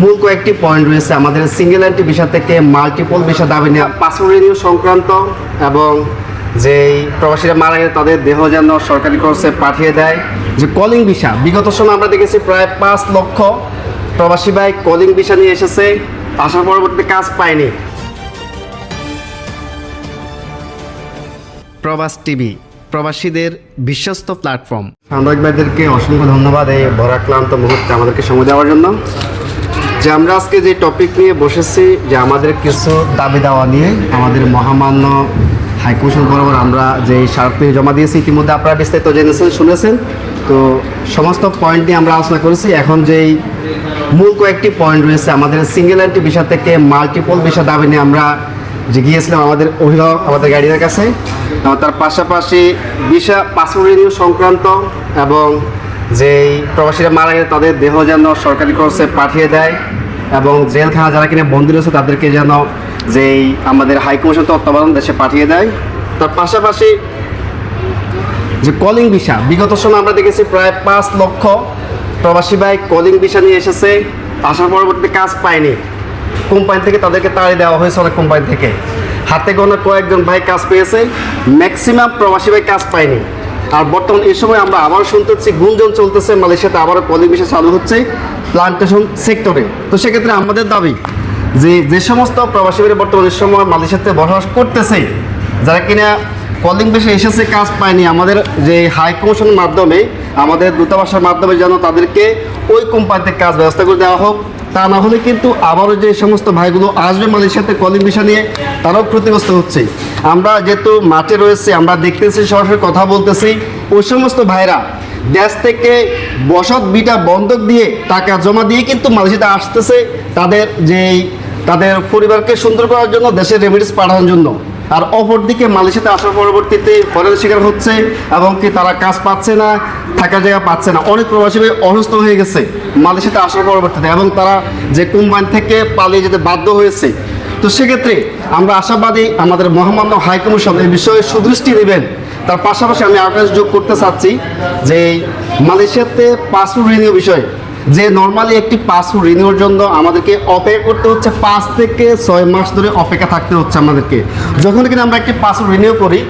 মূল কয়েকটি পয়েন্ট রয়েছে। আমাদের সিঙ্গেল এন্ট্রি ভিসা থেকে মাল্টিপল ভিসা দাবি নেওয়া পাসপোর্ট রিনিউ সংক্রান্ত এবং যেই প্রবাসীরা মারা গেছে তাদের দেহ যেন সরকারি খরচে পাঠিয়ে দেয়। যে কলিং ভিসা বিগত সময় আমরা দেখেছি প্রায় পাঁচ লক্ষ প্রবাসী ভাই কলিং ভিসা নিয়ে এসেছে, আসার পরবর্তীতে কাজ পায়নি। প্রবাস টিভি, প্রবাসীদের বিশ্বস্ত প্ল্যাটফর্ম সাংবাদিক ভাইদেরকে অসংখ্য ধন্যবাদ এই ভরাক্লান্ত মুহূর্তে আমাদেরকে সময় দেওয়ার জন্য। যে আমরা আজকে যে টপিক নিয়ে বসেছি, যে আমাদের কিছু দাবি দাওয়া নিয়ে আমাদের মহামান্য হাইকমিশন বরাবর আমরা যে স্মারকটি জমা দিয়েছি, ইতিমধ্যে আপনারা বিস্তারিত জেনেছেন, শুনেছেন। তো সমস্ত পয়েন্ট নিয়ে আমরা আলোচনা করেছি। এখন যেই মূল কয়েকটি পয়েন্ট রয়েছে, আমাদের সিঙ্গেল এন্ট্রি ভিসা থেকে মাল্টিপল ভিসা দাবি নিয়ে আমরা যে গিয়েছিলাম আমাদের অভিভাবক, আমাদের গাড়িদের কাছে। তার পাশাপাশি ভিসা পাসপোর্ট সংক্রান্ত এবং যেই প্রবাসীরা মারা গেছে, তাদের দেহ যেন সরকারি খরচে পাঠিয়ে দেয় এবং জেলখানা যারা কিনা বন্দী রয়েছে, তাদেরকে যেন যেই আমাদের হাইকমিশন তত্ত্বাবধান দেশে পাঠিয়ে দেয়। তার পাশাপাশি যে কলিং ভিসা, বিগত সময় আমরা দেখেছি প্রায় পাঁচ লক্ষ প্রবাসী ভাই কলিং ভিসা নিয়ে এসেছে, আসার পরবর্তীতে কাজ পায়নি। কোম্পানি থেকে তাদেরকে তাড়িয়ে দেওয়া হয়েছে অনেক কোম্পানি থেকে। হাতে গোনা কয়েকজন ভাই কাজ পেয়েছে ম্যাক্সিমাম প্রবাসী ভাই কাজ পায়নি। আর বর্তমান এই সময় আমরা আবার শুনতেছি, গুঞ্জন চলতেছে, মালয়েশিয়াতে আবারও কলিং চালু হচ্ছে প্লান্টেশন সেক্টরে। তো সেক্ষেত্রে আমাদের দাবি যে যে সমস্ত প্রবাসীরা বর্তমানে সময় মালয়েশিয়াতে বসবাস করতেছে, যারা কিনা কলিং বেশি এসেছে কাজ পায়নি। আমাদের যে হাই কমিশনের মাধ্যমে, আমাদের দূতাবাসের মাধ্যমে যেন তাদেরকে ওই কোম্পানিতে কাজ ব্যবস্থা করে দেওয়া হোক, তা না হলে কিন্তু আবারও যে সমস্ত ভাইগুলো আসবে মালয়েশিয়াতে কলিং বিষয় নিয়ে, তারাও ক্ষতিগ্রস্ত হচ্ছে। আমরা যেহেতু মাঠে রয়েছে, আমরা দেখতেছি, সরাসরি কথা বলতেছি, ওই সমস্ত ভাইরা দেশ থেকে বসত বিটা বন্ধক দিয়ে টাকা জমা দিয়ে কিন্তু মালয়েশিয়াতে আসতেছে, তাদের যেই, তাদের পরিবারকে সুন্দর করার জন্য, দেশের রেমিডিস পাঠানোর জন্য। আর অপরদিকে মালয়েশিয়াতে আসার পরবর্তীতে হরের শিকার হচ্ছে এবং কি তারা কাজ পাচ্ছে না, থাকার জায়গা পাচ্ছে না। অনেক প্রবাসী অসুস্থ হয়ে গেছে মালয়েশিয়াতে আসার পরবর্তীতে এবং তারা যে কোম্পানি থেকে পালিয়ে যেতে বাধ্য হয়েছে। তো সেক্ষেত্রে আমরা আশাবাদী আমাদের মহামান্য হাইকমিশন এই বিষয়ে সুদৃষ্টি দেবেন। তার পাশাপাশি আমি আকাশ যোগ করতে চাচ্ছি যে মালয়েশিয়াতে পাসপোর্ট রিনিউ বিষয় যে নর্মালি একটি পাসপোর্ট রিনিউর জন্য আমাদেরকে অপেক্ষা করতে হচ্ছে পাঁচ থেকে ছয় মাস ধরে অপেক্ষা থাকতে হচ্ছে আমাদেরকে। যখন কিনা আমরা একটি পাসপোর্ট রিনিউ করি,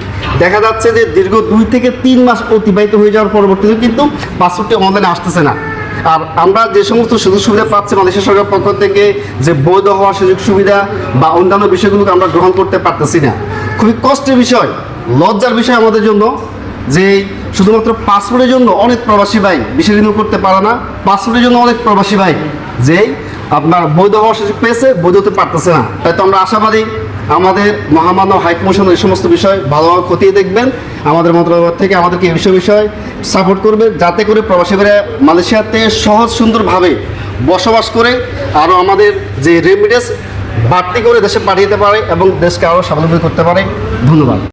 দেখা যাচ্ছে যে দীর্ঘ দুই থেকে তিন মাস অতিবাহিত হয়ে যাওয়ার পরবর্তীতে কিন্তু পাসপোর্টটি অনলাইনে আসতেছে না। আর আমরা যে সমস্ত সুযোগ সুবিধা পাচ্ছি মালয়েশিয়া সরকারের পক্ষ থেকে, যে বৈধ হওয়ার সুযোগ সুবিধা বা অন্যান্য বিষয়গুলোকে আমরা গ্রহণ করতে পারতেছি না। খুবই কষ্টের বিষয়, লজ্জার বিষয় আমাদের জন্য। যে শুধুমাত্র পাসপোর্টের জন্য অনেক প্রবাসী ভাই বিশেষ রিনিউ করতে পারে না পাসপোর্টের জন্য অনেক প্রবাসী ভাই যেই আপনার বৈধ হওয়ার সুযোগ পেয়েছে, বৈধ হতে পারতেছে না। তাই তো আমরা আশাবাদী আমাদের মহামান্য হাইকমিশন এই সমস্ত বিষয় ভালোভাবে খতিয়ে দেখবেন। আমাদের মন্ত্রণালয় থেকে আমাদেরকে এই বিষয় বিষয় সাপোর্ট করবে, যাতে করে প্রবাসীরা মালয়েশিয়াতে সহজ সুন্দরভাবে বসবাস করে আরও আমাদের যে রেমিডেন্স বাড়তি করে দেশে পাঠিয়ে দিতে পারে এবং দেশকে আরও স্বাবলম্বী করতে পারে। ধন্যবাদ।